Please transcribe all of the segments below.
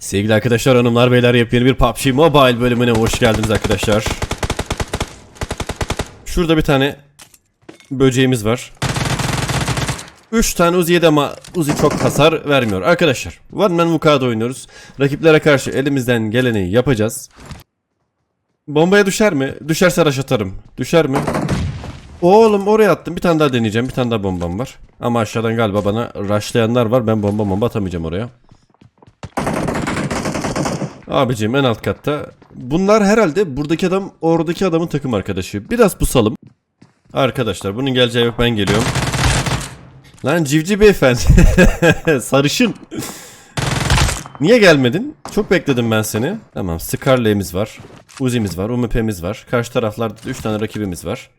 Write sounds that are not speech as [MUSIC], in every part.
Sevgili arkadaşlar, hanımlar, beyler yepyeni bir PUBG Mobile bölümüne hoş geldiniz arkadaşlar. Şurada bir tane böceğimiz var. 3 tane Uzi yedi ama Uzi çok hasar vermiyor. Arkadaşlar, One Man Muka'da oynuyoruz. Rakiplere karşı elimizden geleni yapacağız. Bombaya düşer mi? Düşerse rush atarım. Düşer mi? Oğlum oraya attım. Bir tane daha deneyeceğim. Bir tane daha bombam var. Ama aşağıdan galiba bana rushlayanlar var. Ben bomba bomba atamayacağım oraya. Abicim en alt katta. Bunlar herhalde buradaki adam oradaki adamın takım arkadaşı. Biraz pusalım. Arkadaşlar bunun geleceği yok ben geliyorum. Lan civciv beyefendi. [LAUGHS] Sarışın. Niye gelmedin? Çok bekledim ben seni. Tamam Scarlet'imiz var. Uzi'miz var. UMP'miz var. Karşı taraflarda 3 tane rakibimiz var.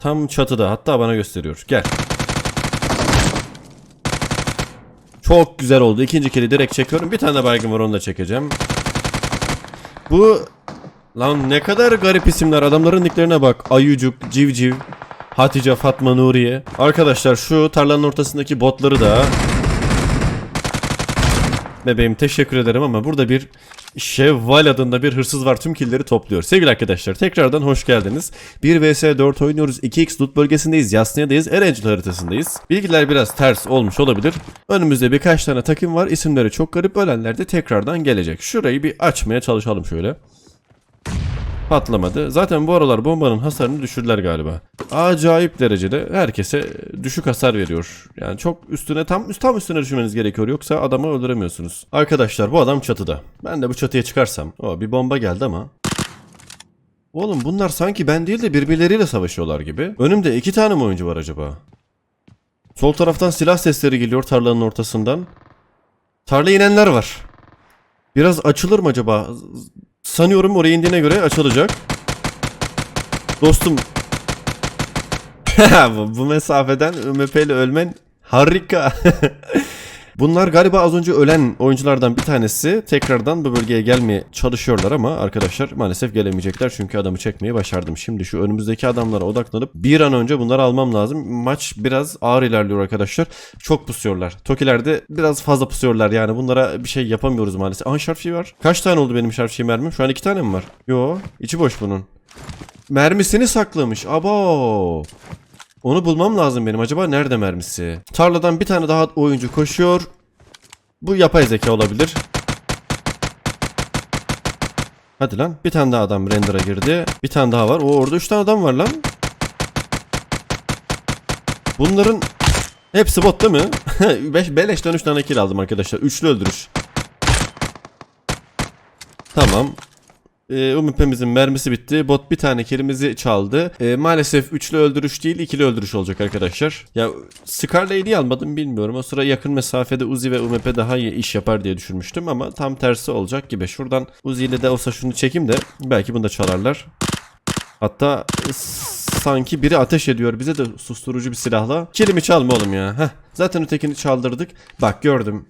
Tam çatıda hatta bana gösteriyor. Gel. Çok güzel oldu. İkinci kere direkt çekiyorum. Bir tane baygın var onu da çekeceğim. Bu lan ne kadar garip isimler. Adamların nicklerine bak. Ayucuk, Civciv, Hatice, Fatma, Nuriye. Arkadaşlar şu tarlanın ortasındaki botları da Bebeğim teşekkür ederim ama burada bir Şevval adında bir hırsız var tüm killeri topluyor. Sevgili arkadaşlar tekrardan hoş geldiniz. 1 vs 4 oynuyoruz. 2x loot bölgesindeyiz. Yasniya'dayız. Erencil haritasındayız. Bilgiler biraz ters olmuş olabilir. Önümüzde birkaç tane takım var. İsimleri çok garip. Ölenler de tekrardan gelecek. Şurayı bir açmaya çalışalım şöyle. Patlamadı. Zaten bu aralar bombanın hasarını düşürdüler galiba. Acayip derecede herkese düşük hasar veriyor. Yani çok üstüne tam tam üstüne düşmeniz gerekiyor yoksa adamı öldüremiyorsunuz. Arkadaşlar bu adam çatıda. Ben de bu çatıya çıkarsam. O bir bomba geldi ama. Oğlum bunlar sanki ben değil de birbirleriyle savaşıyorlar gibi. Önümde iki tane mi oyuncu var acaba? Sol taraftan silah sesleri geliyor tarlanın ortasından. Tarlaya inenler var. Biraz açılır mı acaba? Sanıyorum oraya indiğine göre açılacak. Dostum. [LAUGHS] bu, bu mesafeden ÖMP ile ölmen harika. [LAUGHS] Bunlar galiba az önce ölen oyunculardan bir tanesi. Tekrardan bu bölgeye gelmeye çalışıyorlar ama arkadaşlar maalesef gelemeyecekler. Çünkü adamı çekmeyi başardım. Şimdi şu önümüzdeki adamlara odaklanıp bir an önce bunları almam lazım. Maç biraz ağır ilerliyor arkadaşlar. Çok pusuyorlar. Tokilerde biraz fazla pusuyorlar yani. Bunlara bir şey yapamıyoruz maalesef. Aha şarfşi var. Kaç tane oldu benim şarfşi mermim? Şu an iki tane mi var? Yo içi boş bunun. Mermisini saklamış. Abo. Onu bulmam lazım benim. Acaba nerede mermisi? Tarladan bir tane daha oyuncu koşuyor. Bu yapay zeka olabilir. Hadi lan. Bir tane daha adam render'a girdi. Bir tane daha var. O orada 3 tane adam var lan. Bunların hepsi bot değil mi? [LAUGHS] 5 beleşten 3 tane kill aldım arkadaşlar. Üçlü öldürüş. Tamam. Ee, UMP'mizin mermisi bitti. Bot bir tane kilimizi çaldı. Ee, maalesef üçlü öldürüş değil ikili öldürüş olacak arkadaşlar. Ya Scarlet'i niye almadım bilmiyorum. O sıra yakın mesafede Uzi ve UMP daha iyi iş yapar diye düşünmüştüm ama tam tersi olacak gibi. Şuradan Uzi ile de olsa şunu çekeyim de belki bunu da çalarlar. Hatta e, sanki biri ateş ediyor bize de susturucu bir silahla. Kilimi çalma oğlum ya. Heh, zaten ötekini çaldırdık. Bak gördüm.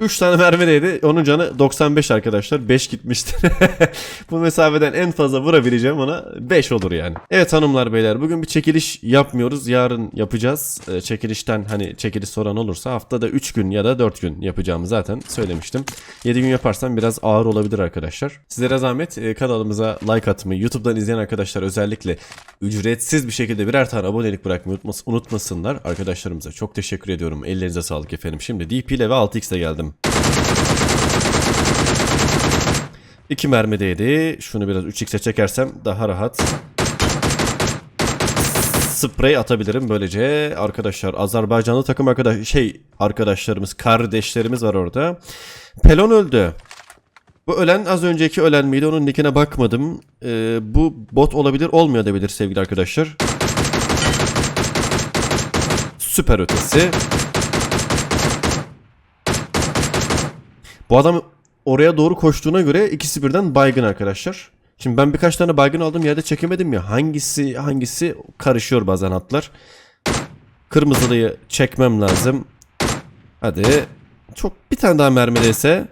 3 tane mermi. Onun canı 95 arkadaşlar. 5 gitmiştir. [LAUGHS] Bu mesafeden en fazla vurabileceğim ona 5 olur yani. Evet hanımlar beyler bugün bir çekiliş yapmıyoruz. Yarın yapacağız. Ee, çekilişten hani çekiliş soran olursa haftada 3 gün ya da 4 gün yapacağımı zaten söylemiştim. 7 gün yaparsam biraz ağır olabilir arkadaşlar. Sizlere zahmet e, kanalımıza like atmayı, YouTube'dan izleyen arkadaşlar özellikle ücretsiz bir şekilde birer tane abonelik bırakmayı unutmas- unutmasınlar. Arkadaşlarımıza çok teşekkür ediyorum. Ellerinize sağlık efendim. Şimdi DP ile ve 6x ile geldim. İki mermi değdi. Şunu biraz 3x'e çekersem daha rahat sprey atabilirim böylece. Arkadaşlar Azerbaycanlı takım arkadaş şey arkadaşlarımız, kardeşlerimiz var orada. Pelon öldü. Bu ölen az önceki ölen miydi? Onun nickine bakmadım. Ee, bu bot olabilir, olmuyor da bilir sevgili arkadaşlar. Süper ötesi. Bu adam oraya doğru koştuğuna göre ikisi birden baygın arkadaşlar. Şimdi ben birkaç tane baygın aldım yerde çekemedim ya. Hangisi hangisi karışıyor bazen hatlar. Kırmızılıyı çekmem lazım. Hadi. Çok bir tane daha mermi değse.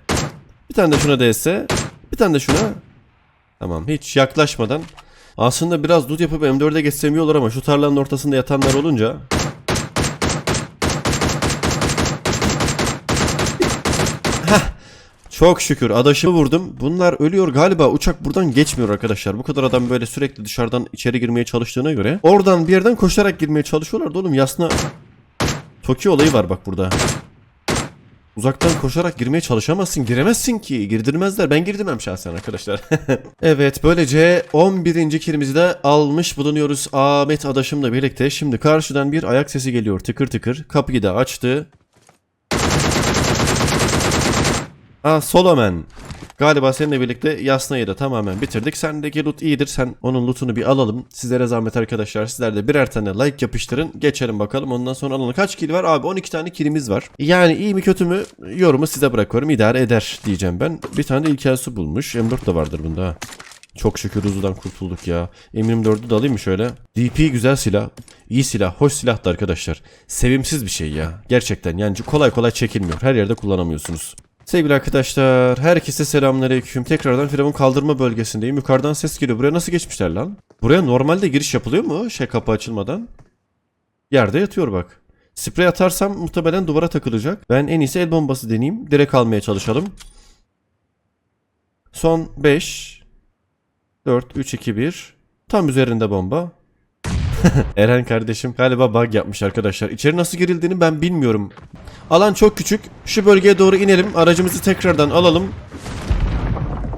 Bir tane de şuna değse. Bir tane de şuna. Tamam hiç yaklaşmadan. Aslında biraz loot yapıp M4'e geçsem iyi olur ama şu tarlanın ortasında yatanlar olunca Heh. Çok şükür adaşımı vurdum. Bunlar ölüyor galiba. Uçak buradan geçmiyor arkadaşlar. Bu kadar adam böyle sürekli dışarıdan içeri girmeye çalıştığına göre. Oradan bir yerden koşarak girmeye çalışıyorlardı oğlum. Yasna Tokyo olayı var bak burada. Uzaktan koşarak girmeye çalışamazsın. Giremezsin ki. Girdirmezler. Ben girdirmem şahsen arkadaşlar. [LAUGHS] evet böylece 11. kilimizi de almış bulunuyoruz Ahmet adaşımla birlikte. Şimdi karşıdan bir ayak sesi geliyor tıkır tıkır. Kapıyı da açtı. Aa Solomen. Galiba seninle birlikte Yasna'yı da tamamen bitirdik. Sendeki loot iyidir. Sen onun lootunu bir alalım. Sizlere zahmet arkadaşlar. Sizler de birer tane like yapıştırın. Geçelim bakalım. Ondan sonra alalım. Kaç kill var? Abi 12 tane killimiz var. Yani iyi mi kötü mü? Yorumu size bırakıyorum. İdare eder diyeceğim ben. Bir tane de ilkel su bulmuş. M4 de vardır bunda. ha. Çok şükür uzundan kurtulduk ya. M24'ü de alayım mı şöyle? DP güzel silah. İyi silah. Hoş silah da arkadaşlar. Sevimsiz bir şey ya. Gerçekten yani kolay kolay çekilmiyor. Her yerde kullanamıyorsunuz. Sevgili arkadaşlar, herkese selamünaleyküm. Tekrardan Firavun kaldırma bölgesindeyim. Yukarıdan ses geliyor. Buraya nasıl geçmişler lan? Buraya normalde giriş yapılıyor mu? Şey kapı açılmadan. Yerde yatıyor bak. Sprey atarsam muhtemelen duvara takılacak. Ben en iyisi el bombası deneyeyim. Direkt almaya çalışalım. Son 5 4 3 2 1 Tam üzerinde bomba. [LAUGHS] Eren kardeşim galiba bug yapmış arkadaşlar. İçeri nasıl girildiğini ben bilmiyorum. Alan çok küçük. Şu bölgeye doğru inelim. Aracımızı tekrardan alalım.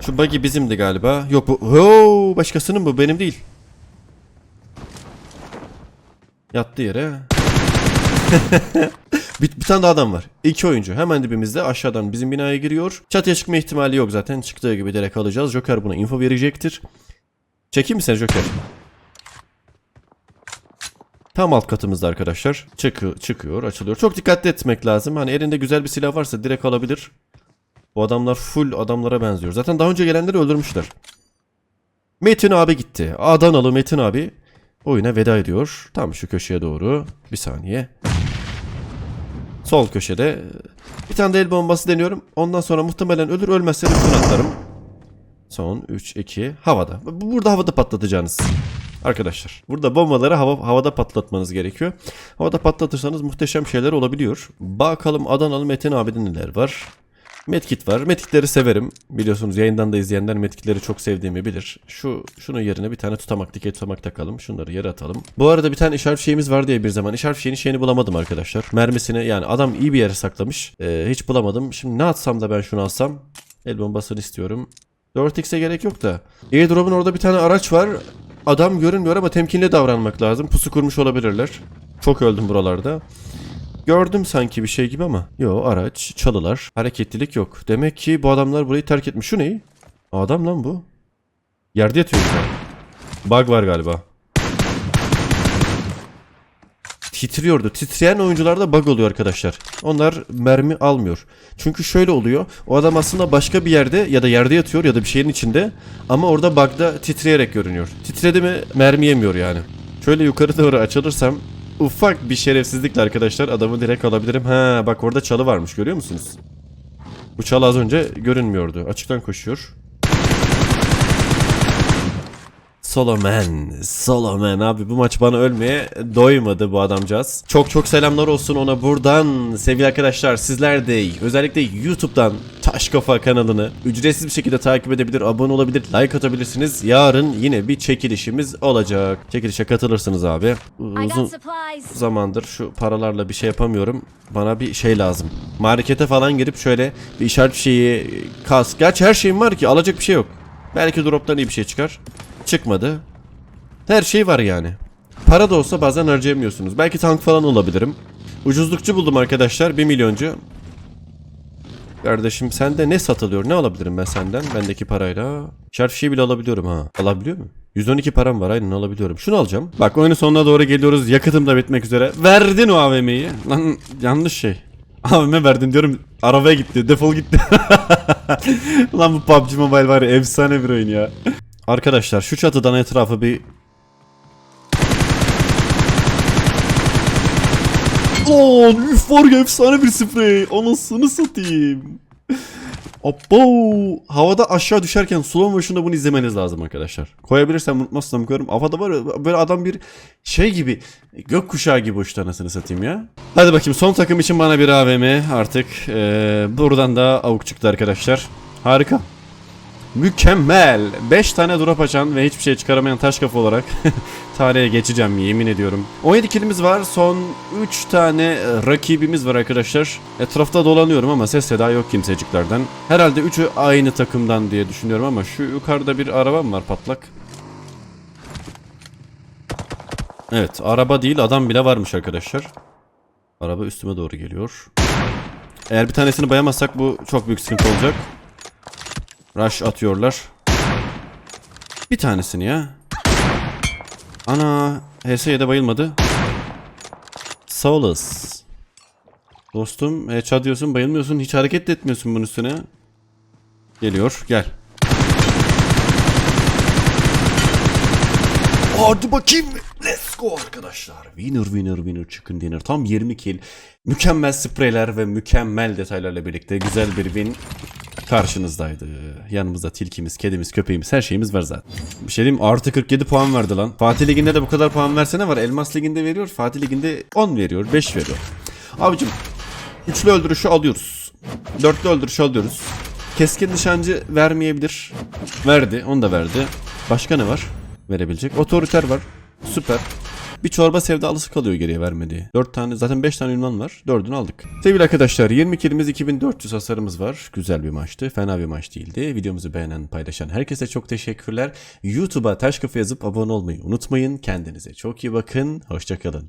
Şu buggy bizimdi galiba. Yok bu. Ho, başkasının bu benim değil. Yattı yere. [LAUGHS] bir, bir tane daha adam var. İki oyuncu. Hemen dibimizde aşağıdan bizim binaya giriyor. Çatıya çıkma ihtimali yok zaten. Çıktığı gibi direkt alacağız. Joker buna info verecektir. Çekeyim mi seni Joker? Tam alt katımızda arkadaşlar. Çıkı, çıkıyor, açılıyor. Çok dikkatli etmek lazım. Hani elinde güzel bir silah varsa direkt alabilir. Bu adamlar full adamlara benziyor. Zaten daha önce gelenleri öldürmüşler. Metin abi gitti. Adanalı Metin abi oyuna veda ediyor. Tam şu köşeye doğru. Bir saniye. Sol köşede. Bir tane de el bombası deniyorum. Ondan sonra muhtemelen ölür ölmezse de üstüne atlarım. Son 3, 2, havada. Bu- Burada havada patlatacağınız. Arkadaşlar burada bombaları hava, havada patlatmanız gerekiyor. Havada patlatırsanız muhteşem şeyler olabiliyor. Bakalım Adanalı Metin abide neler var. Medkit var. Medkitleri severim. Biliyorsunuz yayından da izleyenler medkitleri çok sevdiğimi bilir. Şu şunun yerine bir tane tutamak dikey tutamak takalım. Şunları yere atalım. Bu arada bir tane işaret şeyimiz var diye bir zaman. İşaret şeyini şeyini bulamadım arkadaşlar. Mermisini yani adam iyi bir yere saklamış. Ee, hiç bulamadım. Şimdi ne atsam da ben şunu alsam. El bombasını istiyorum. 4x'e gerek yok da. Airdrop'un orada bir tane araç var. Adam görünmüyor ama temkinli davranmak lazım. Pusu kurmuş olabilirler. Çok öldüm buralarda. Gördüm sanki bir şey gibi ama. Yo araç, çalılar, hareketlilik yok. Demek ki bu adamlar burayı terk etmiş. Şu ne? Adam lan bu. Yerde yatıyor. Bug var galiba. Titriyordu. Titreyen oyuncularda bug oluyor arkadaşlar. Onlar mermi almıyor. Çünkü şöyle oluyor. O adam aslında başka bir yerde ya da yerde yatıyor ya da bir şeyin içinde. Ama orada bug'da titreyerek görünüyor. Titredi mi mermi yemiyor yani. Şöyle yukarı doğru açılırsam ufak bir şerefsizlikle arkadaşlar adamı direkt alabilirim. Ha bak orada çalı varmış görüyor musunuz? Bu çalı az önce görünmüyordu. Açıktan koşuyor. Soloman, Soloman abi bu maç bana ölmeye doymadı bu adamcağız. Çok çok selamlar olsun ona buradan. Sevgili arkadaşlar sizler de özellikle YouTube'dan Taş Kafa kanalını ücretsiz bir şekilde takip edebilir, abone olabilir, like atabilirsiniz. Yarın yine bir çekilişimiz olacak. Çekilişe katılırsınız abi. Uzun zamandır şu paralarla bir şey yapamıyorum. Bana bir şey lazım. Markete falan girip şöyle bir işaret şeyi, kas. Gerçi her şeyim var ki alacak bir şey yok. Belki droptan iyi bir şey çıkar. Çıkmadı. Her şey var yani. Para da olsa bazen harcayamıyorsunuz. Belki tank falan olabilirim. Ucuzlukçu buldum arkadaşlar. 1 milyoncu. Kardeşim sende ne satılıyor? Ne alabilirim ben senden? Bendeki parayla. Şarf şey bile alabiliyorum ha. Alabiliyor muyum? 112 param var aynen alabiliyorum. Şunu alacağım. Bak oyunun sonuna doğru geliyoruz. Yakıtım da bitmek üzere. Verdin o AVM'yi. Lan yanlış şey. AVM verdin diyorum. Arabaya gitti. Defol gitti. [LAUGHS] Lan bu PUBG Mobile var ya efsane bir oyun ya. Arkadaşlar şu çatıdan etrafı bir Lan üf var ya efsane bir sprey. Anasını satayım. Oppo! Havada aşağı düşerken slow motion'da bunu izlemeniz lazım arkadaşlar. Koyabilirsem unutmazsam koyarım. Havada var böyle adam bir şey gibi gökkuşağı gibi uçtu anasını satayım ya. Hadi bakayım son takım için bana bir AVM artık. Ee, buradan da avuk çıktı arkadaşlar. Harika. Mükemmel. 5 tane drop açan ve hiçbir şey çıkaramayan taş kafa olarak [LAUGHS] tarihe geçeceğim yemin ediyorum. 17 kilimiz var. Son 3 tane e, rakibimiz var arkadaşlar. Etrafta dolanıyorum ama ses seda yok kimseciklerden. Herhalde 3'ü aynı takımdan diye düşünüyorum ama şu yukarıda bir araba mı var patlak? Evet araba değil adam bile varmış arkadaşlar. Araba üstüme doğru geliyor. Eğer bir tanesini bayamazsak bu çok büyük sıkıntı olacak. Rush atıyorlar. Bir tanesini ya. Ana HS'ye bayılmadı. Sağ olasın. Dostum headshot diyorsun bayılmıyorsun hiç hareket de etmiyorsun bunun üstüne. Geliyor gel. Hadi bakayım. Let's go arkadaşlar. Winner winner winner chicken dinner. Tam 20 kill. Mükemmel spreyler ve mükemmel detaylarla birlikte güzel bir win karşınızdaydı. Yanımızda tilkimiz, kedimiz, köpeğimiz her şeyimiz var zaten. Bir şey diyeyim artı 47 puan verdi lan. Fatih Ligi'nde de bu kadar puan versene var. Elmas Ligi'nde veriyor. Fatih Ligi'nde 10 veriyor. 5 veriyor. Abicim üçlü öldürüşü alıyoruz. Dörtlü öldürüşü alıyoruz. Keskin nişancı vermeyebilir. Verdi. Onu da verdi. Başka ne var? Verebilecek. Otoriter var. Süper. Bir çorba sevdalısı kalıyor geriye vermediği. 4 tane zaten 5 tane ünvan var. 4'ünü aldık. Sevgili arkadaşlar 20 kilimiz 2400 hasarımız var. Güzel bir maçtı. Fena bir maç değildi. Videomuzu beğenen paylaşan herkese çok teşekkürler. YouTube'a taş kafa yazıp abone olmayı unutmayın. Kendinize çok iyi bakın. Hoşçakalın.